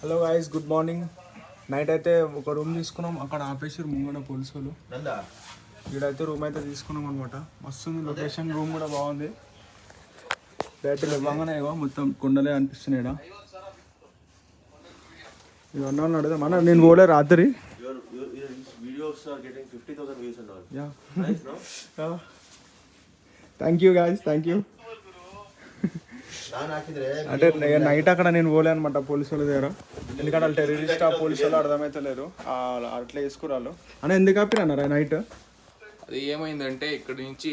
Hello guys good morning night అయితే ఒక room తీసుకున్నాం. అక్కడ ఆపేసి ముంగడ పోలీసులు అయితే రూమ్ అయితే తీసుకున్నాం అనమాట మస్తుంది లొకేషన్ రూమ్ కూడా బాగుంది. బ్యాటరీ బాగానే ఇవ్వ మొత్తం కొండలే అనిపిస్తున్నాయి ఇక అన్న అడుగుదా. అన్న నేను పోలే రాత్రి. Thank you guys thank you అంటే నైట్ అక్కడ నేను పోలే అనమాట పోలీసు వాళ్ళ దగ్గర. ఎందుకంటే వాళ్ళు టెర్రరిస్ట్ ఆ పోలీసు వాళ్ళు అర్థమైతలేరు. ఆ, అట్లా వేసుకురాళ్ళు అని ఎందుకు ఆపిరన్నారా నైట్? అది ఏమైందంటే ఇక్కడ నుంచి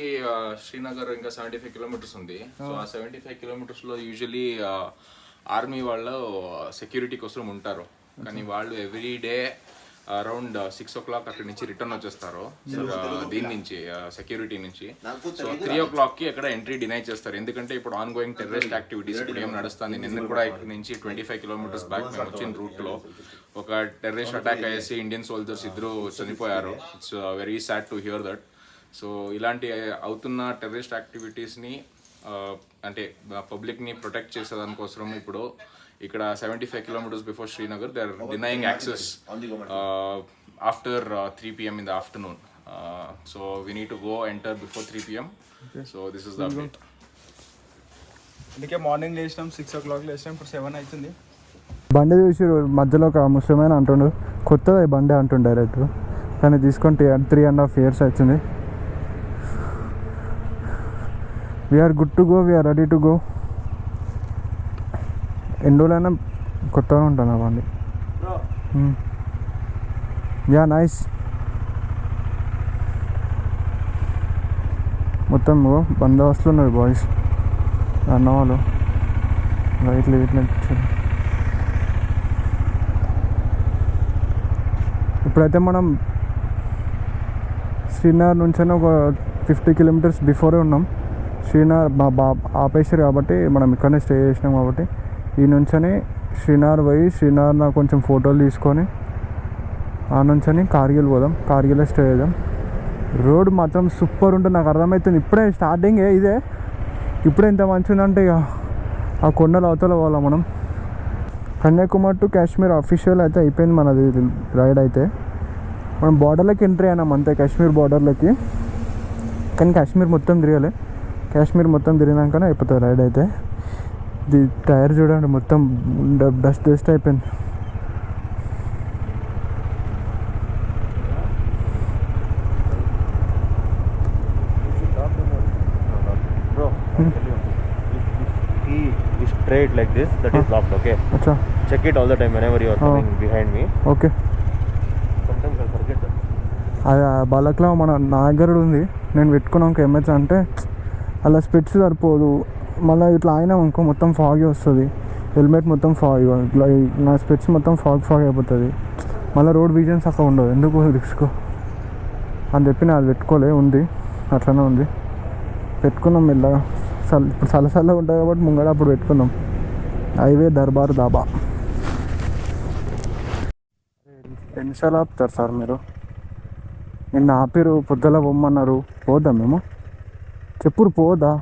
శ్రీనగర్ ఇంకా సెవెంటీ ఫైవ్ కిలోమీటర్స్ ఉంది సో ఆ సెవెంటీ ఫైవ్ కిలోమీటర్స్లో యూజువలీ ఆర్మీ వాళ్ళు సెక్యూరిటీ కోసం ఉంటారు. కానీ వాళ్ళు every day around six o'clock అక్కడి నుంచి రిటర్న్ వచ్చేస్తారు. సో దీని నుంచి సెక్యూరిటీ నుంచి. సో త్రీ ఓ క్లాక్కి అక్కడ ఎంట్రీ డినై చేస్తారు. ఎందుకంటే ఇప్పుడు ఆన్ గోయింగ్ టెర్రరిస్ట్ యాక్టివిటీస్ ఇప్పుడు ఏం నడుస్తుంది? నిన్న కూడా ఇక్కడ నుంచి ట్వంటీ ఫైవ్ కిలోమీటర్స్ బ్యాక్ మేము వచ్చిన రూట్లో ఒక టెర్రరిస్ట్ అటాక్ అయ్యేసి ఇండియన్ సోల్జర్స్ ఇద్దరు చనిపోయారు. It's very sad to hear that so ఇలాంటి అవుతున్న టెర్రరిస్ట్ యాక్టివిటీస్ని అంటే పబ్లిక్ని ప్రొటెక్ట్ చేసేదానికోసం ఇప్పుడు ఇక్కడ seventy five kilometres before Srinagar they are denying access after three PM in the afternoon so we need to go enter before three PM so this is the update అందుకే morning లేచినాం six o'clock లేచినాం ఇప్పుడు seven అవుతుంది బండి చూసి మధ్యలో ఒక ముస్లిమైన అంటుండు. కొత్తది ఈ బండి అంటుండు డైరెక్ట్ కానీ తీసుకొని త్రీ అండ్ హాఫ్ ఇయర్స్ అవుతుంది. We're good to go we're ready to go ఎన్ని రోజులైనా కొత్తగా ఉంటుంది ఆ బండి. Yeah nice. మొత్తం బందోబస్తులు ఉన్నారు బాయ్స్. అన్న వాళ్ళు లైట్లు ఇట్లా ఇప్పుడైతే మనం శ్రీనగర్ నుంచి ఒక ఫిఫ్టీ కిలోమీటర్స్ బిఫోరే ఉన్నాం. శ్రీనగర్ మా బా ఆపేసారు కాబట్టి మనం ఇక్కడనే స్టే చేసినాం కాబట్టి ఈ నుంచని శ్రీనగర్ పోయి శ్రీనగర్ కొంచెం ఫోటోలు తీసుకొని ఆ నుంచని కార్గిల్ పోదాం కార్గిల్లో స్టే చేద్దాం. రోడ్ మాత్రం సూపర్ ఉంటుంది నాకు అర్థమవుతుంది. ఇప్పుడే స్టార్టింగ్ ఇదే. ఇప్పుడే ఇంత మంచిగా ఉందంటే ఇక ఆ కొండల అవతల పోవాలా మనం. కన్యాకుమారి టు కాశ్మీర్ అఫీషియల్ అయితే అయిపోయింది మనది రైడ్ అయితే. మనం బార్డర్లోకి ఎంట్రీ అయినాం అంతే కాశ్మీర్ బార్డర్లోకి. కానీ కాశ్మీర్ మొత్తం తిరగలే. కాశ్మీర్ మొత్తం తిరిగినాకనే అయిపోతుంది రైడ్ అయితే. ది టైర్ చూడండి మొత్తం డస్ట్ డస్ట్ అయిపోయింది. Straight like this that is locked okay check it all the time whenever you are behind okay అది బాలక్లా మన నాగరుడు ఉంది. నేను పెట్టుకున్నాం ఒక ఎంఎస్ అంటే అలా స్పెట్స్ సరిపోదు. మళ్ళీ ఇట్లా అయినాం అనుకో మొత్తం ఫాగ్ వస్తుంది. హెల్మెట్ మొత్తం ఫాగ్ ఇట్లా నా స్పెట్స్ మొత్తం ఫాగ్ ఫాగ్ అయిపోతుంది. మళ్ళీ రోడ్ విజన్స్ అక్కడ ఉండదు ఎందుకు రిస్క్? అని చెప్పి నేను అది పెట్టుకోలే ఉంది. అట్లనే ఉంది. పెట్టుకున్నాం మెల్లగా. చల్ ఇప్పుడు చల్ల ఉంటుంది కాబట్టి ముంగడ అప్పుడు పెట్టుకున్నాం. హైవే దర్బార్ దాబా. ఎన్నిసార్లు ఆపుతారు సార్ మీరు? నిన్న ఆపిరు పొద్దుల పొమ్మన్నారు పోదాం మేము? చెప్పురు పోదా?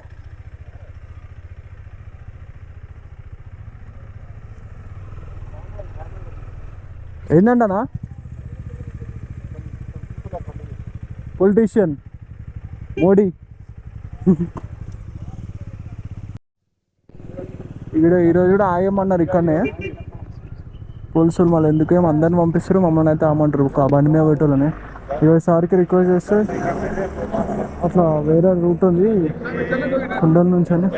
ఏంటంటనా పొలిటీషియన్ మోడీ. ఇక్కడ ఈరోజు కూడా ఆయమన్నారు ఇక్కడనే. పోలీసులు మళ్ళీ ఎందుకేమో అందరిని పంపిస్తారు మమ్మల్ని అయితే ఆమంటారు బండి మీద పెట్టాలని ఇరవై సార్కి రిక్వెస్ట్ చేస్తే అట్లా వేరే రూట్ ఉంది. కొండల నుంచి అని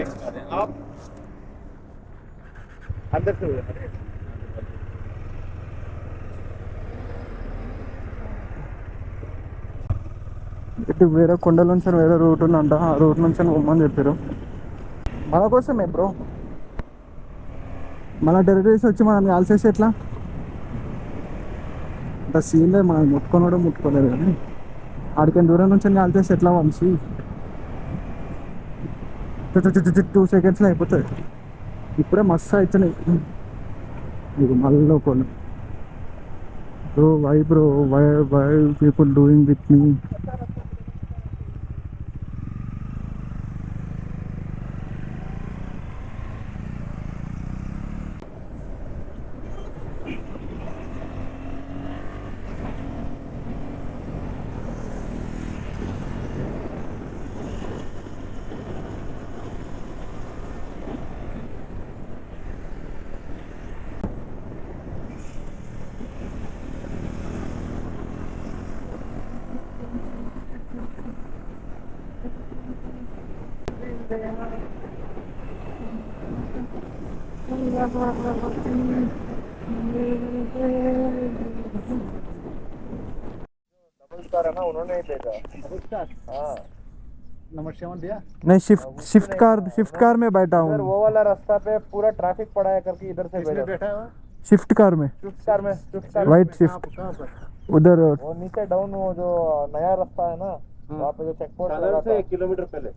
ఇటు వేరే కొండల నుంచి వేరే రూట్ ఉందంట ఆ రూట్ నుంచి పొమ్మని చెప్పారు. మన కోసమే బ్రో. మన టెరిటరీస్ వచ్చి మనం కాల్చేసి ఎట్లా? అంత సీన్ లేదు మనం ముట్టుకొని ముట్టుకోలేదు కానీ ఆడికి దూరం నుంచి కాల్చేసి ఎట్లా వంశీ? టూ సెకండ్స్లో అయిపోతుంది ఇప్పుడే మస్తు అవుతున్నాయి నీకు మళ్ళీ కొన్ని బ్రో వై स्टार हाँ। नहीं Swift Swift car Swift car में बैठा हूँ। वो वाला रास्ता पे पूरा ट्रैफ़िक पड़ा है करके इधर से बैठा है शिफ्ट कार में। शिफ्ट कार में शिफ्ट कार वाइट शिफ्ट उधर वो नीचे डाउन वो जो नया रास्ता है ना हाँ। वहाँ पे जो चेक पोस्ट से किलोमीटर पहले।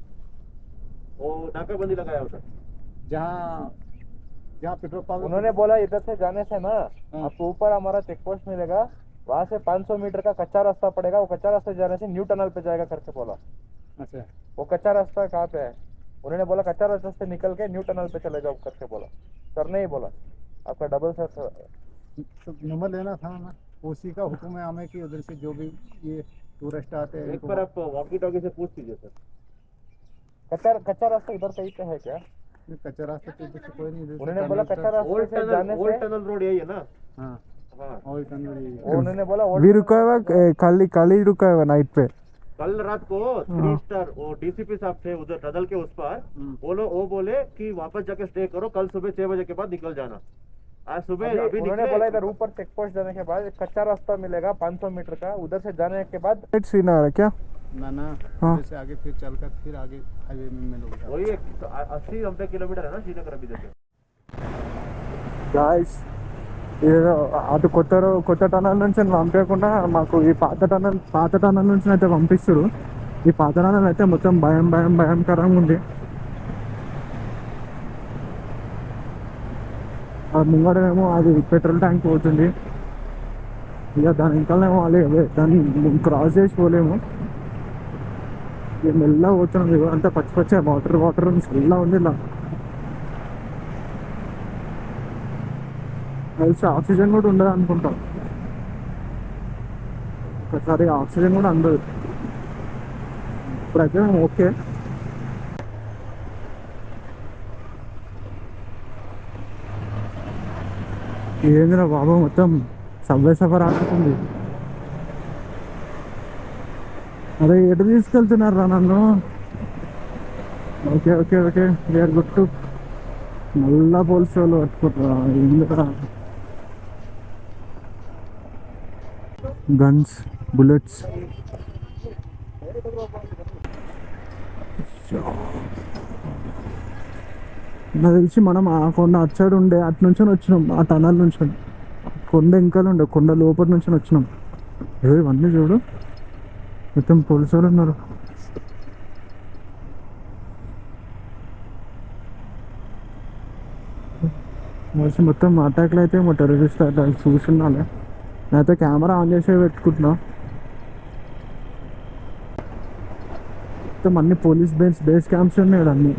वो नाकाबंदी लगाया उधर जहाँ जहाँ पेट्रोल पंप उन्होंने बोला इधर से जाने से ना आपको ऊपर हमारा चेक पोस्ट मिलेगा वहाँ से 500 मीटर का कच्चा रास्ता पड़ेगा वो कच्चा रास्ता जाने से न्यू टनल पे जाएगा करके बोला। अच्छा। वो कच्चा रास्ता कहाँ पे है? उन्होंने बोला कच्चा रास्ता से निकल के न्यू टनल पे चले जाओ करके बोला। सर ने ही बोला। आपका डबल सर तो नंबर लेना था ना उसी का हुक्म है हमें कि उधर से जो भी ये टूरिस्ट आते हैं एक बार आप वॉकी टॉकी से पूछ लीजिए सर। कच्चा कच्चा रास्ता इधर कहीं पे है क्या? कच्चा रास्ता तो कोई नहीं उन्होंने बोला कच्चा रास्ते ओल्ड से जाने टनल ओल्ड टनल रोड यही है ना? हाँ। हाँ। टनल उन्होंने बोला भी रुका हुआ ए, खाली खाली रुका हुआ नाइट पे। कल रात को थ्री स्टार वो डीसीपी साहब थे उधर टनल के उस पार। वो लोग वो बोले कि वापस जाके स्टे करो कल सुबह छह बजे के बाद निकल जाना। आज सुबह अभी अभी उन्होंने बोला इधर ऊपर चेक पोस्ट जाने के बाद कच्चा रास्ता मिलेगा 500 मीटर का उधर से जाने के बाद श्रीनगर क्या? ना ना हाँ। उधर से आगे फिर चलकर फिर आगे हाईवे में मिलोगे वही एक तो अ- अस्सी नब्बे किलोमीटर है ना श्रीनगर अभी जैसे గాయస్ ఏదో అటు కొత్త రో- కొత్త టనల్ నుంచి పంపించకుండా మాకు ఈ పాత టనల్ పాత టనల్ నుంచి అయితే పంపిస్తారు ఈ పాత టనల్ అయితే మొత్తం భయం భయం భయంకరంగా ఉంది ఆ ముంగడేమో అది పెట్రోల్ ట్యాంక్ పోతుంది ఇక దాని ఇంకానేమో అలే అదే దాన్ని క్రాస్ చేసి పోలేము ఇక మెల్లగా పోతున్నాం ఇక అంతా పచ్చి పచ్చ వాటర్ వాటర్ మెల్లగా ఉంది ఇలా. కలిసి ఆక్సిజన్ కూడా ఉండదు అనుకుంటాం. ఒకసారి ఆక్సిజన్ కూడా అందదు. ఇప్పుడైతే ఓకే. ఏందిరా బాబు మొత్తం సబ్వే సఫర్ ఆడుతుంది అరే ఎటు తీసుకెళ్తున్నారా నన్ను? Okay okay okay. వేరు గుట్టు మళ్ళా పోలీసు వాళ్ళు పట్టుకుంటారా ఎందుకరా? గన్స్ బుల్లెట్స్ నాకు తెలిసి మనం ఆ కొండ అటు సైడ్ ఉండే అటు నుంచి వచ్చినాం. ఆ టనల్ నుంచి. కొండ ఇంకా ఉండే కొండ లోపల నుంచి వచ్చినాం. ఏ ఇవన్నీ చూడు. మొత్తం పోలీసు వాళ్ళు ఉన్నారు. మనిషి మొత్తం అటాక్లు అయితే మా టెర్రరిస్ట్ అటాక్ చూస్తున్నాలే. నేనైతే కెమెరా ఆన్ చేసే పెట్టుకుంటున్నా. మొత్తం అన్ని పోలీస్ బేస్ బేస్ క్యాంప్స్ ఉన్నాయి అన్నీ అన్ని.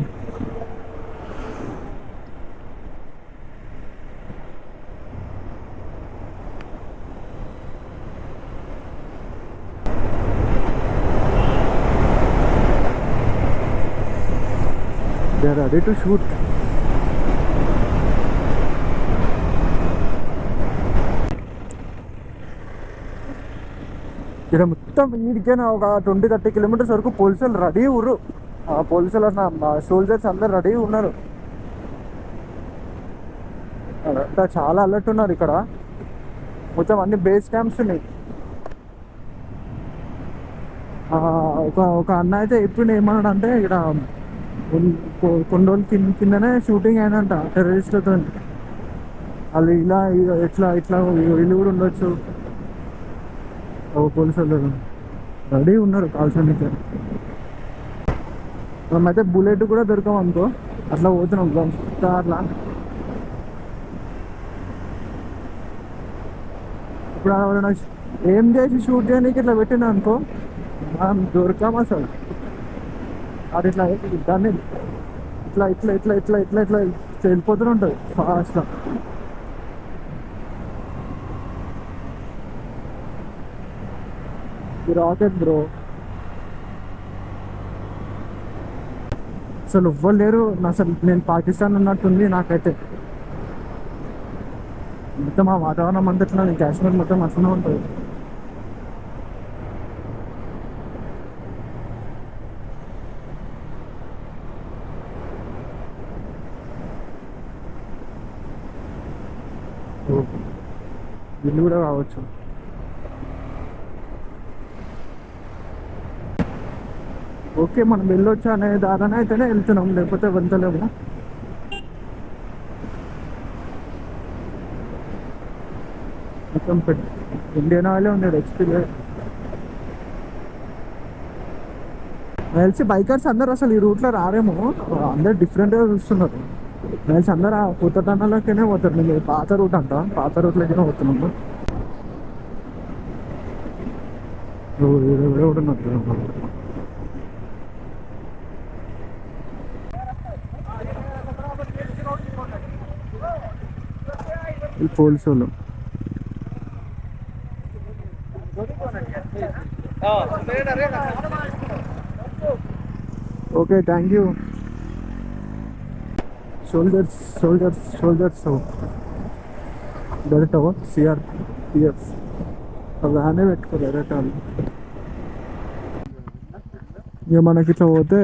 They to shoot to shoot. ఇక్కడ మొత్తం వీడికైనా ఒక ట్వంటీ థర్టీ కిలోమీటర్స్ వరకు పోలీసులు రెడీ ఉర్రు. పోలీసులు అన్న సోల్జర్స్ అందరు రెడీ ఉన్నారు. చాలా అలర్ట్ ఉన్నారు ఇక్కడ. మొత్తం అన్ని బేస్ క్యాంప్స్ ఉన్నాయి. ఒక ఒక అన్న అయితే ఎప్పుడు ఏమన్నాడు అంటే ఇక్కడ కొన్ని రోజులు కింద కిందనే షూటింగ్ అయినంట టెర్రరిస్ట్లతో వాళ్ళు ఇలా ఎట్లా ఇట్లా ఇట్లా వీళ్ళు కూడా ఉండొచ్చు. ఓ పోలీసు వాళ్ళు రెడీ ఉన్నారు కాల్చడానికి మనమైతే బుల్లెట్ కూడా దొరకం అనుకో అట్లా పోతున్నాం గంట అట్లా ఇప్పుడు ఎవరైనా ఏం చేసి షూట్ చేయడానికి ఇట్లా పెట్టినా అనుకో మనం దొరకాం అసలు అది ఇట్లా దాన్ని ఇట్లా ఇట్లా ఇట్లా ఇట్లా ఇట్లా ఇట్లా వెళ్ళిపోతూనే ఉంటుంది ఫాస్ట్గా ఈ రాకెట్ బ్రో అసలు ఎవ్వరు లేరు. అసలు నేను పాకిస్తాన్ ఉన్నట్టుంది నాకైతే. మొత్తం ఆ వాతావరణం అంతా ఇట్లా కాశ్మీర్ మొత్తం అట్లనే ఉంటుంది ఓ, ఇల్లు కూడా కావచ్చు. ఓకే మనం వెళ్ళొచ్చు అనే దాదాన అయితేనే వెళ్తున్నాం లేకపోతే వెళ్తలేము. మొత్తం ఇండియన్ ఆయిలే ఉంది ఎక్స్పీరియన్స్ తెలిసి బైకర్స్ అందరు అసలు ఈ రూట్లో రారేమో. అందరు డిఫరెంట్గా చూస్తున్నారు. తెలిసి అందరు ఆ కొత్త టన్నలకేనే పోతారు. నేను పాత రూట్ అంట పాత రూట్లోనే పోతున్నాము ఓ, ఈడ కూడా కూడా ఉన్నారు. ఈ పోలీసు వాళ్ళు okay thank you soldiers soldiers soldiers direct అవ్వ సిఆర్ పిఎఫ్ వ్యానే పెట్టుకో డైరెక్ట్ వాళ్ళు ఇక మనకి ఇట్లా పోతే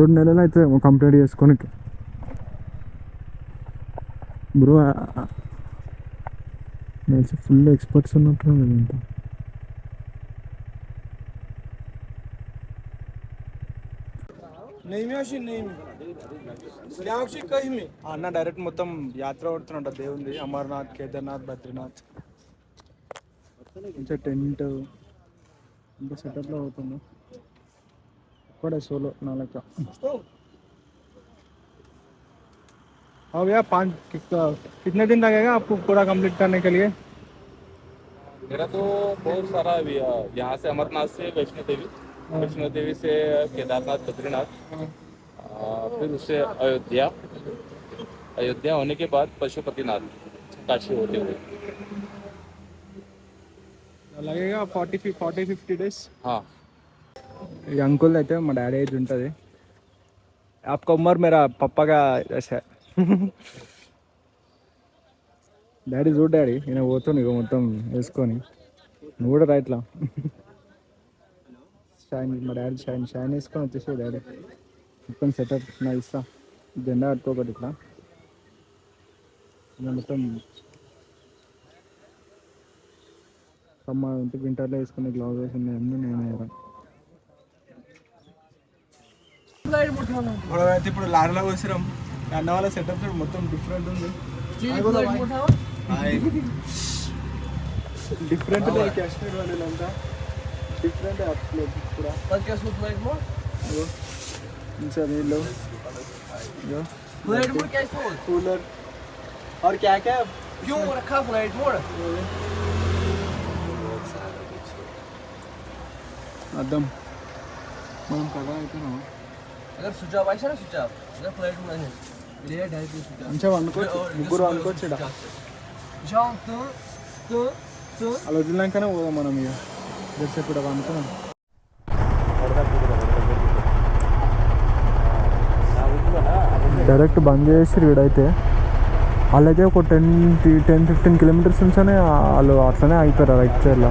రెండు నెలలు అయితే కంప్లీట్ చేసుకోనికి. బ్రో తెలిసి ఫుల్ ఎక్స్పర్ట్స్ ఆ అన్న డైరెక్ట్ మొత్తం యాత్ర పడుతున్నట్ట దేవుంది అమర్నాథ్ కేదార్నాథ్ బద్రీనాథ్. మంచిగా టెంట్. ఇంత సెటప్లో అవుతుంది ఒక్కడే సోలో నా లెక్క हाँ भैया पाँच कि- कितने दिन लगेगा आपको पूरा कंप्लीट करने के लिए मेरा तो बहुत सारा भी, अ, यहाँ से अमरनाथ से वैष्णो देवी वैष्णो देवी से केदारनाथ बद्रीनाथ अ, फिर उससे अयोध्या अयोध्या होने के बाद पशुपतिनाथ काशी होते हुए लगेगा ఫార్టీ ఫార్టీ ఫిఫ్టీ డేస్ हाँ ఈ అంకుల్ అయితే మా డాడీ ఏజ్ ఉంటుంది आपका उम्र मेरा पप्पा का ऐसा है డాడీ చూడు డాడీ నేను పోతాను ఇక మొత్తం వేసుకొని నువ్వు కూడా రా ఇట్లా షైన్ మా డాడీ షైన్ షైన్ వేసుకొని వచ్చేసాడు డాడీ మొత్తం సెటప్ నా ఇస్తా జెండా కట్టుకోకటి ఇట్లా ఇక మొత్తం అమ్మ ఇంటి వింటర్లో వేసుకునే గ్లౌజెస్ ఉన్నాయి అన్నీ నేను మనం అయితే ఇప్పుడు లారీలో వచ్చినాం అన్న వాళ్ళ సెటప్ మొత్తం డిఫరెంట్ ఉంది డిఫరెంట్ కాశ్మీర్ వాళ్ళంతా డిఫరెంట్ కూడా ఇగో, ఇంకా నీళ్ళు ఇగో, कूलर और क्या क्या क्यों रखा फ्लाइट मोड అర్థం. మనం కదా అయిపోయినామా అలా వదిలినాకనే పోదాం మనం ఇక. జెర్సీ అనుకున్నాం డైరెక్ట్ బంద్ చేసి వీడైతే. వాళ్ళైతే ఒక టెన్ టెన్ ఫిఫ్టీన్ కిలోమీటర్స్ నుంచి వాళ్ళు అట్లనే అయిపోయారు రైట్ సైడ్లో.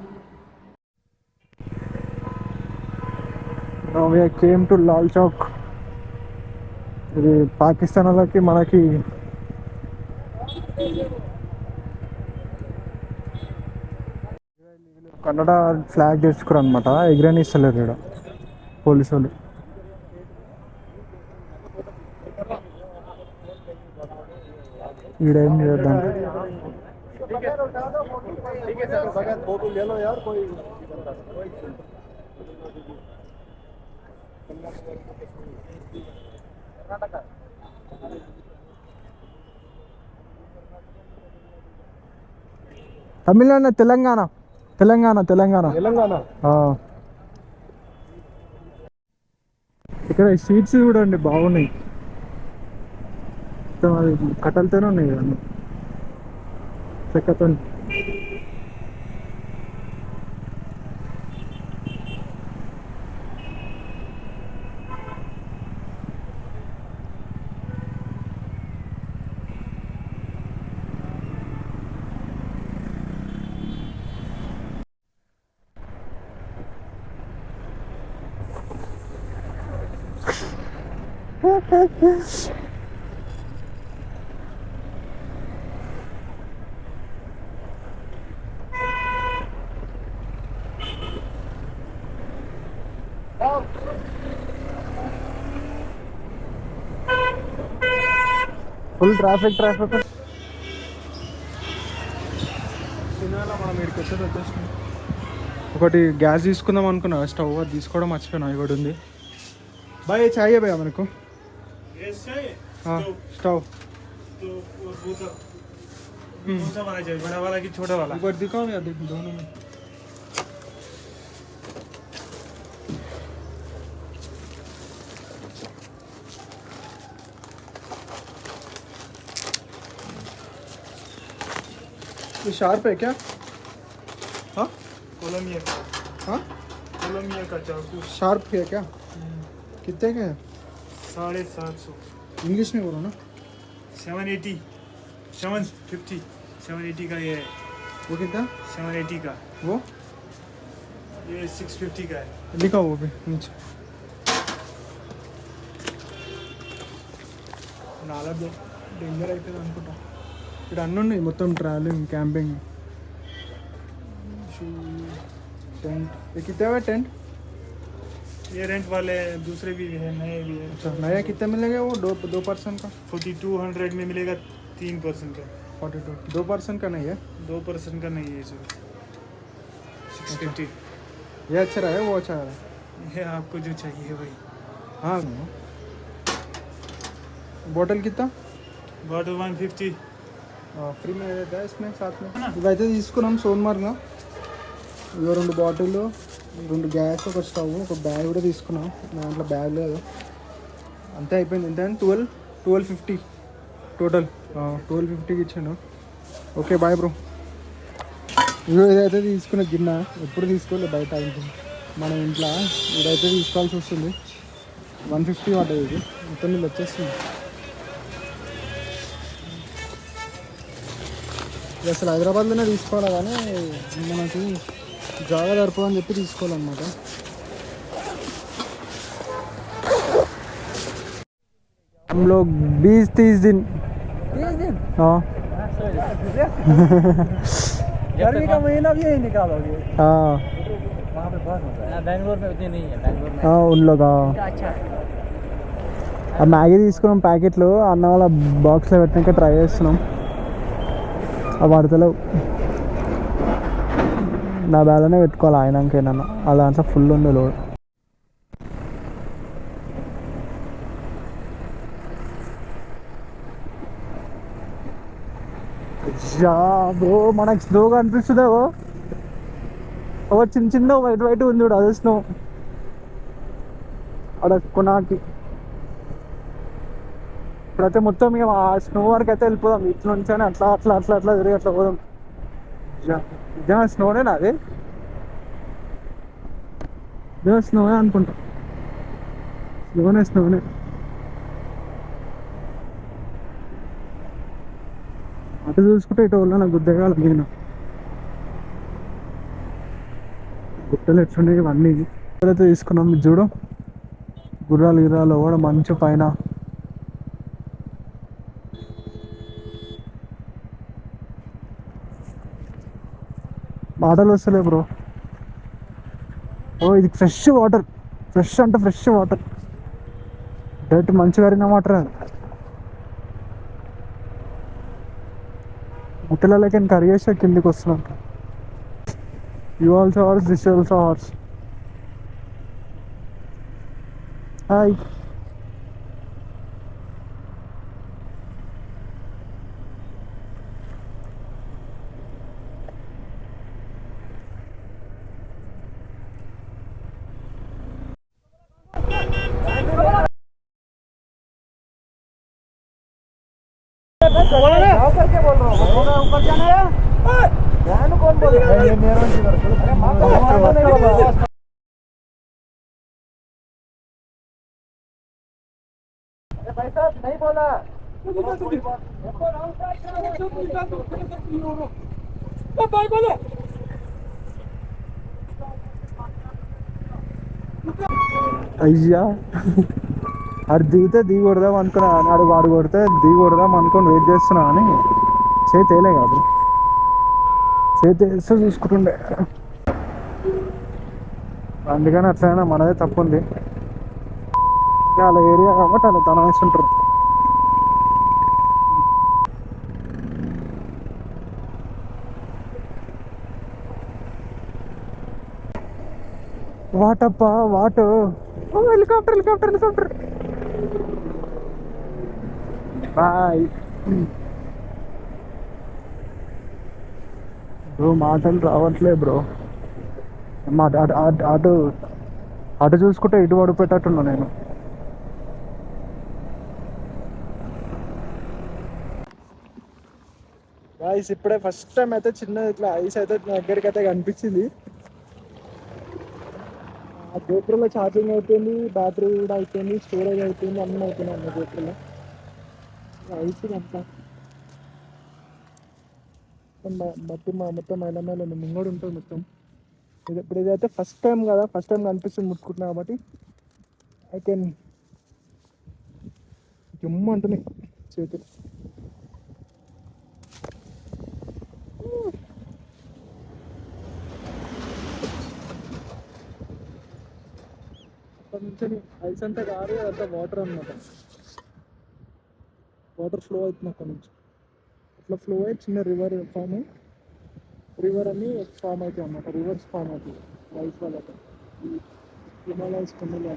కాబట్టి we came to Lal Chowk ఇది పాకిస్తాన్ వాళ్ళకి మనకి కన్నడ ఫ్లాగ్ తెచ్చుకోరు అనమాట ఎగిరనిస్తలేరు ఇక్కడ పోలీసు వాళ్ళు ఈడేం చేద్దాం फोटो ले लो यार कोई కర్ణాటక తమిళనాడు తెలంగాణ. తెలంగాణ తెలంగాణ. తెలంగాణ. ఇక్కడ సీట్స్ చూడండి బాగున్నాయి. కట్టలతోనే ఉన్నాయి చక్కతో చెక్కతో ఫుల్ ట్రాఫిక్ ట్రాఫిక్ మనం? ఒకటి గ్యాస్ తీసుకుందాం అనుకున్నా. స్టవ్ అది తీసుకోవడం మర్చిపోయినా కూడా ఉంది. బాయ్ చాయ్ బాయ్ మనకు. हाँ, स्टव कौन सा वाला चाहिए बड़ा वाला कि छोटा वाला? एक बार दिखाओ यार देख दोनों में। ये शार्प है क्या? हाँ? कोलंबिया का। हाँ? कोलंबिया का चाकू। शार्प है क्या? कितने का है? साढ़े सात सौ इंग्लिश में बोलो ना seven eighty seven fifty seven eighty का ये है वो कितना सेवन एटी का वो ये सिक्स फिफ्टी का है लिखा वो भी नीचे నాలా డేంజర్ అవుతుంది అనుకుంటా ఇక్కడ అన్నీ ఉన్నాయి మొత్తం ట్రావెలింగ్ క్యాంపింగ్ टेंट ये कितने का टेंट ये रेंट वाले दूसरे भी है नए भी है अच्छा नया कितने मिलेगा वो दो दो पर्सन का फोर्टी टू हंड्रेड में मिलेगा तीन परसेंट का फोर्टी टू दो पर्सन का नहीं है दो परसेंट का नहीं है सर सिक्स फिफ्टी ये अच्छा रहा है वो अच्छा रहा है ये आपको जो चाहिए भाई हाँ बॉटल कितना बॉटल वन फिफ्टी ఫ్రీ మీద అయితే इसमें साथ में ఇవైతే తీసుకున్నాం సోన్మార్గ్లో ఇగో రెండు బాటిల్ రెండు గ్యాస్ ఒక స్టవ్ ఒక బ్యాగ్ కూడా తీసుకున్నాం. దాంట్లో బ్యాగ్ లేదు. అంతే అయిపోయింది. ఎంత twelve twelve fifty total twelve ఫిఫ్టీకి ఇచ్చాను ఓకే బాయ్ బ్రో ఇవి ఏదైతే తీసుకున్న గిన్నె. ఎప్పుడు తీసుకోలేదు బయట ఇంటి మన ఇంట్లో ఇదైతే తీసుకోవాల్సి వస్తుంది. వన్ ఫిఫ్టీ పడ్డది ఇది. మొత్తం నీళ్ళు వచ్చేస్తుంది అసలు హైదరాబాద్లోనే తీసుకోవాలి కానీ మనకి జాగా దొరకదు అని చెప్పి తీసుకోవాలన్నమాట हम लोग बीस तीस दिन हाँ गर्मी का महीना भी यही निकालोगे हाँ वहाँ पे बहुत मजा है बैंगलोर में उतनी नहीं है बैंगलोर में हाँ उन लोग हाँ अच्छा ఆ మ్యాగీ తీసుకున్నాం ప్యాకెట్లు అన్న వాళ్ళ బాక్స్లో పెట్టినాక ట్రై చేస్తున్నాం ఆ పడతలేవు నా బ్యాలనే పెట్టుకోవాలి ఆయనకేనన్నా. ఆ దాంట్లో ఫుల్ ఉంది లోడ్. బ్రో మనకు స్నోగా అనిపిస్తుందా ఓ ఓ చిన్న చిన్న వైట్ వైట్ ఉంది చూడు అదే స్నో అక్కడ కొనాకి. ఇప్పుడైతే మొత్తం ఇక ఆ స్నో వరకు అయితే వెళ్ళిపోదాం. ఇట్ల నుంచి అట్లా అట్లా అట్లా అట్లా తిరిగి అట్లా పోదాం. నిజం- నిజంగా స్నోనేనా అది స్నోనే అనుకుంటా స్నోనే స్నోనే అటు చూసుకుంటే ఇటు వల్ల నాకు గుద్దగాలి నేను గుట్టలు ఎట్లున్నాయి ఇవన్నీ తీసుకున్నాం చూడు గుర్రాలు గిర్రాలు కూడా మంచి పైన మాటలు వస్తలే బ్రో. ఓ ఇది ఫ్రెష్ వాటర్. ఫ్రెష్ అంటే ఫ్రెష్ వాటర్. డైరెక్ట్ మంచిగా కరిగిన వాటర్. అది ముట్టలకి కరిగేసి కిందికి వస్తున్నాం you also horse this also horse hi అయ్యా. అది దిగితే దిగి కొడదాం అనుకున్నా నాడు వాడు కొడితే దిగి కొడదాం అనుకొని వెయిట్ చేస్తున్నా అని చేతి వేయలే కాదు. చేతి వేస్తే చూసుకుంటుండే. అందుకని అట్లయినా మనదే తప్పు ఉంది వాళ్ళ ఏరియా కాబట్టి అలా తన వేస్తుంటారు వాటప్ప వాటు. Helicopter helicopter helicopter. Bye. Bro మాటలు రావట్లే బ్రో. మా అటు అటు- అటు అటు చూసుకుంటే ఇటు పడిపోయేటట్టున్నా నేను. గాయస్ ఇప్పుడే ఫస్ట్ టైం అయితే చిన్న ఇట్లా ఐస్ అయితే దగ్గరికి అయితే కనిపించింది. గోపురంలో ఛార్జింగ్ అయిపోయింది బ్యాటరీ కూడా అయిపోయింది స్టోరేజ్ అయిపోయింది అన్నీ అయిపోయినాయి అన్న గోపురంలో. అయిపోయింది అంతా. మొత్తం మొత్తం మా- మొత్తం మైల మైల ముంగడు ఉంటుంది మొత్తం. ఇది ఇప్పుడు ఇదైతే ఫస్ట్ టైం కదా ఫస్ట్ టైం కనిపిస్తుంది ముట్టుకుంటున్నా కాబట్టి. ఐ కెన్ జమ్ము అంటున్నాయి చేతులు. అక్కడ నుంచి ఐస్ అంతా కాదు అంతా వాటర్ అన్నమాట. వాటర్ ఫ్లో అవుతుంది అక్కడ నుంచి. అట్లా ఫ్లో అయ్యి చిన్న రివర్ ఫామ్ రివర్ అని ఫామ్ అవుతాయి అన్నమాట. రివర్స్ ఫామ్ అవుతుంది ఐస్ వాళ్ళకి. హిమాలయస్ కొండలు